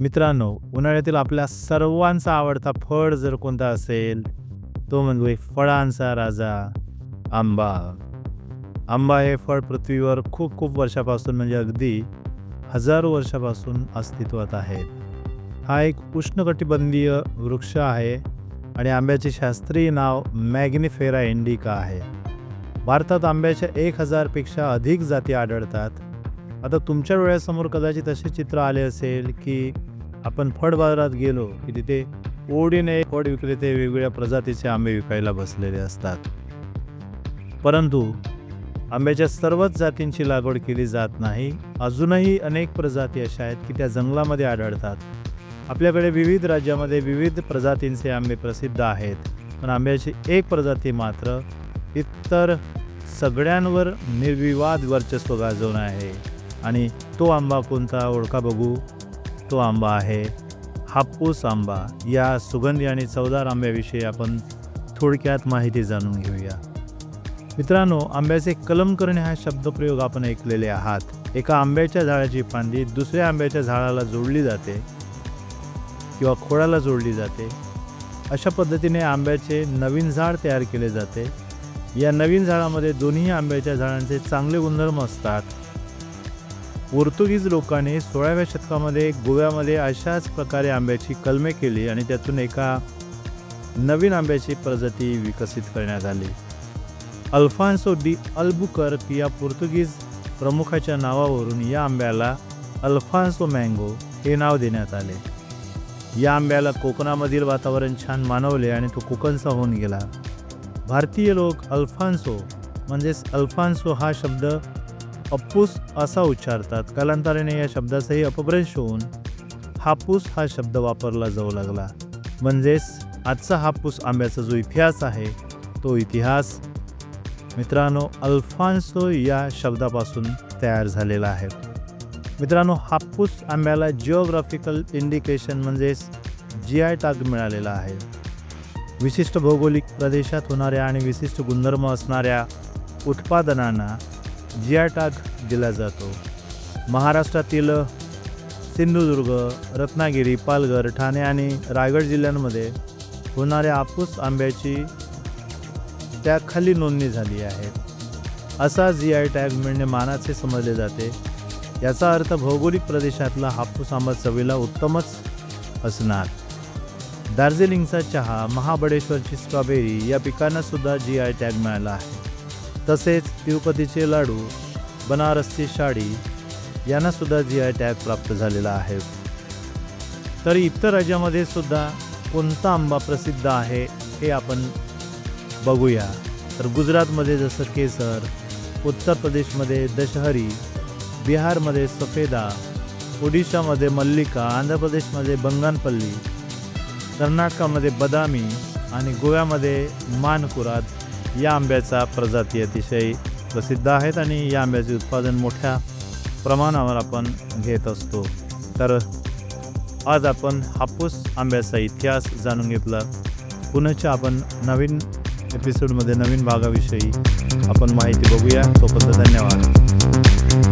मित्रांनो उन्हाळ्यातील आपल्या सर्वांचा आवडता फळ जर कोणता असेल तो म्हणजे फळांचा राजा आंबा. आंबा हे फळ पृथ्वीवर खूप खूप वर्षापासून म्हणजे अगदी हजारो वर्षापासून अस्तित्वात आहे हा एक उष्णकटिबंधीय वृक्ष आहे आणि आंब्याचे शास्त्रीय नाव मॅग्निफेरा इंडिका आहे. भारतात आंब्याच्या एक हजारपेक्षा अधिक जाती आढळतात आता तुमच्या डोळ्यासमोर कदाचित असे चित्र आले असेल की आपण फळ बाजारात गेलो की तिथे ओढीने फळ विक्रेते वेगवेगळ्या प्रजातीचे आंबे विकायला बसलेले असतात. परंतु आंब्याच्या सर्वच जातींची लागवड केली जात नाही. अजूनही अनेक प्रजाती अशा आहेत की त्या जंगलामध्ये आढळतात. आपल्याकडे विविध राज्यामध्ये विविध प्रजातींचे आंबे प्रसिद्ध आहेत. पण आंब्याची एक प्रजाती मात्र इतर सगळ्यांवर निर्विवाद वर्चस्व गाजवून आहे. आणि तो आंबा कोणता ओळखा बघू? तो आंबा आहे हापूस आंबा. या सुगंधी आणि चवदार आंब्याविषयी आपण थोडक्यात माहिती जाणून घेऊया. मित्रांनो आंब्याचे कलम करणे हा शब्दप्रयोग आपण ऐकलेले आहात. एका आंब्याच्या झाडाची फांदी दुसऱ्या आंब्याच्या झाडाला जोडली जाते किंवा खोडाला जोडली जाते. अशा पद्धतीने आंब्याचे नवीन झाड तयार केले जाते. या नवीन झाडामध्ये दोन्ही आंब्याच्या झाडांचे चांगले गुणधर्म असतात. पोर्तुगीज लोकांनी सोळाव्या शतकामध्ये गोव्यामध्ये अशाच प्रकारे आंब्याची कलमे केली आणि त्यातून एका नवीन आंब्याची प्रजाती विकसित करण्यात आली. अल्फान्सो डी अल्बुकर्क या पोर्तुगीज प्रमुखाच्या नावावरून या आंब्याला अल्फान्सो मँगो हे नाव देण्यात आले. या आंब्याला कोकणामधील वातावरण छान मानवले आणि तो कोकणचा होऊन गेला. भारतीय लोक अल्फान्सो म्हणजेच अल्फान्सो हा शब्द अप्पूस असा उच्चारतात. कालांतराने या शब्दाचाही अपभ्रंश होऊन हापूस हा शब्द वापरला जाऊ लागला. म्हणजेच आजचा हापूस आंब्याचा जो इतिहास आहे तो इतिहास मित्रांनो अल्फान्सो या शब्दापासून तयार झालेला आहे. मित्रांनो हापूस आंब्याला जिओग्राफिकल इंडिकेशन म्हणजेच जी आय टाग मिळालेला आहे. विशिष्ट भौगोलिक प्रदेशात होणाऱ्या आणि विशिष्ट गुणधर्म असणाऱ्या उत्पादनांना जी आय टाग दिला जातो. महाराष्ट्रातील सिंधुदुर्ग रत्नागिरी पालघर ठाणे आणि रायगड जिल्ह्यांमध्ये होणाऱ्या हापूस आंब्याची त्याखाली नोंदणी झाली आहे. असा जी आय टॅग मिळणे मानाचे समजले जाते. याचा अर्थ भौगोलिक प्रदेशातला हापूस आंबा चवीला उत्तमच असणार. दार्जिलिंगचा चहा महाबळेश्वरची स्ट्रॉबेरी या पिकांना सुद्धा जी आय टॅग मिळाला आहे. तसेच तिरुपतीचे लाडू बनारसची साडी यांनासुद्धा जी आय टॅग प्राप्त झालेला आहे. तर इतर राज्यामध्ये सुद्धा कोणता आंबा प्रसिद्ध आहे हे आपण बघूया. तर गुजरातमध्ये जसं केसर उत्तर प्रदेशमध्ये दशहरी बिहारमध्ये सफेदा ओडिशामध्ये मल्लिका आंध्र प्रदेशमध्ये बंगानपल्ली कर्नाटकामध्ये बदामी आणि गोव्यामध्ये मानकुराद या आंब्याचा प्रजाती अतिशय प्रसिद्ध आहेत आणि या आंब्याचे उत्पादन मोठ्या प्रमाणावर आपण घेत असतो. तर आज आपण हापूस आंब्याचा इतिहास जाणून घेतला. पुण्याच्या आपण नवीन एपिसोडमध्ये नवीन भागाविषयी आपण माहिती बघूया. तोपर्यंत धन्यवाद.